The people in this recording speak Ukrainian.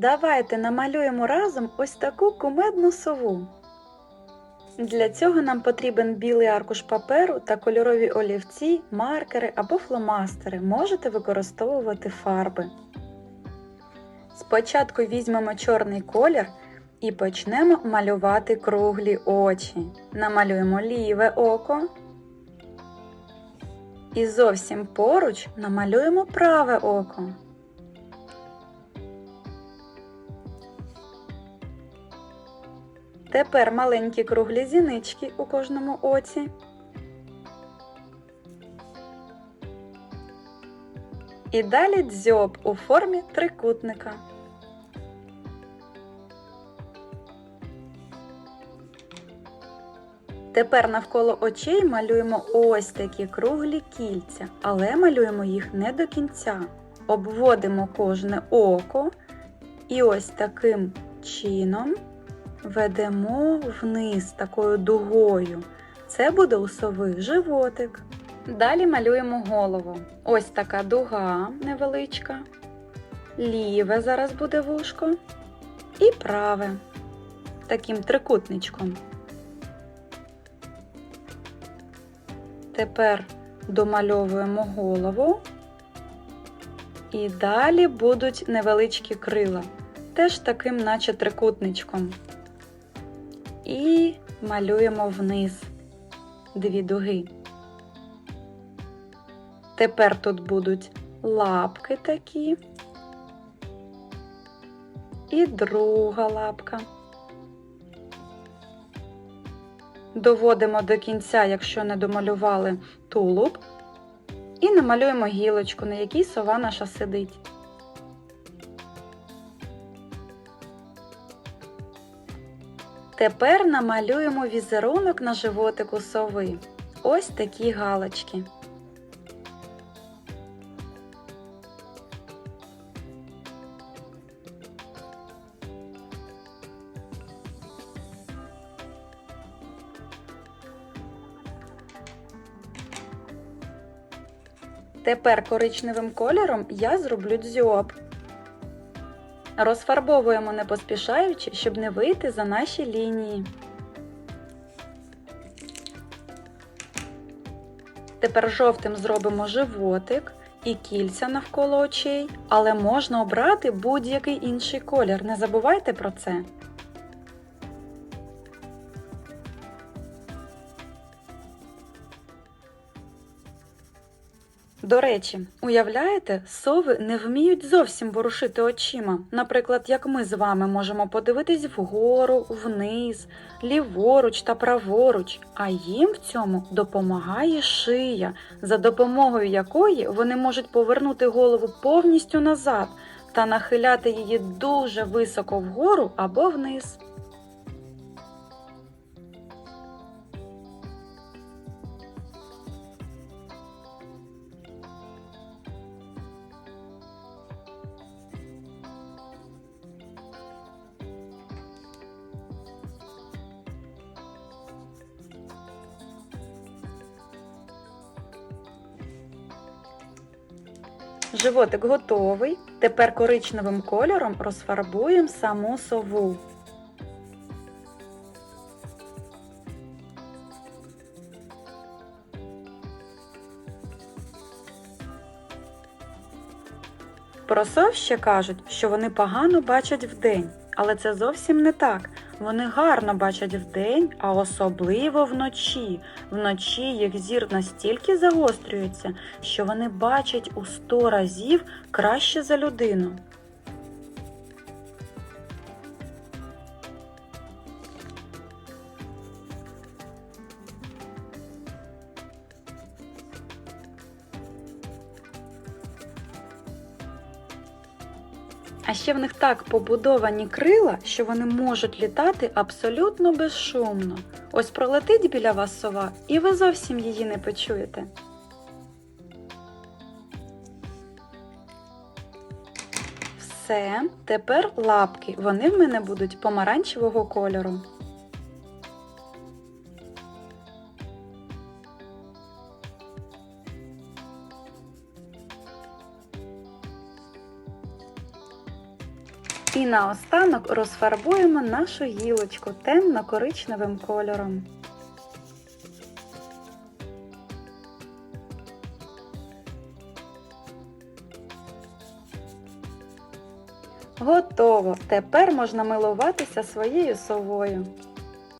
Давайте намалюємо разом ось таку кумедну сову. Для цього нам потрібен білий аркуш паперу та кольорові олівці, маркери або фломастери. Можете використовувати фарби. Спочатку візьмемо чорний колір і почнемо малювати круглі очі. Намалюємо ліве око. І зовсім поруч намалюємо праве око. Тепер маленькі круглі зінички у кожному оці. І далі дзьоб у формі трикутника. Тепер навколо очей малюємо ось такі круглі кільця, але малюємо їх не до кінця. Обводимо кожне око і ось таким чином ведемо вниз такою дугою. Це буде у сови животик. Далі малюємо голову. Ось така дуга невеличка. Ліве зараз буде вушко. І праве. Таким трикутничком. Тепер домальовуємо голову. І далі будуть невеличкі крила. Теж таким, наче трикутничком. І малюємо вниз дві дуги. Тепер тут будуть лапки такі. І друга лапка. Доводимо до кінця, якщо не домалювали тулуб, і намалюємо гілочку, на якій сова наша сидить. Тепер намалюємо візерунок на животику сови. Ось такі галочки. Тепер коричневим кольором я зроблю дзьоб. Розфарбовуємо не поспішаючи, щоб не вийти за наші лінії. Тепер жовтим зробимо животик і кільця навколо очей, але можна обрати будь-який інший колір. Не забувайте про це. До речі, уявляєте, сови не вміють зовсім ворушити очима. Наприклад, як ми з вами можемо подивитись вгору, вниз, ліворуч та праворуч, а їм в цьому допомагає шия, за допомогою якої вони можуть повернути голову повністю назад та нахиляти її дуже високо вгору або вниз. Животик готовий. Тепер коричневим кольором розфарбуємо саму сову. Про сов ще кажуть, що вони погано бачать вдень, але це зовсім не так. Вони гарно бачать вдень, а особливо вночі. Вночі їх зір настільки загострюється, що вони бачать у 100 разів краще за людину. А ще в них так побудовані крила, що вони можуть літати абсолютно безшумно. Ось пролетить біля вас сова, і ви зовсім її не почуєте. Все, тепер лапки. Вони в мене будуть помаранчевого кольору. І наостанок розфарбуємо нашу гілочку темно-коричневим кольором. Готово! Тепер можна милуватися своєю совою.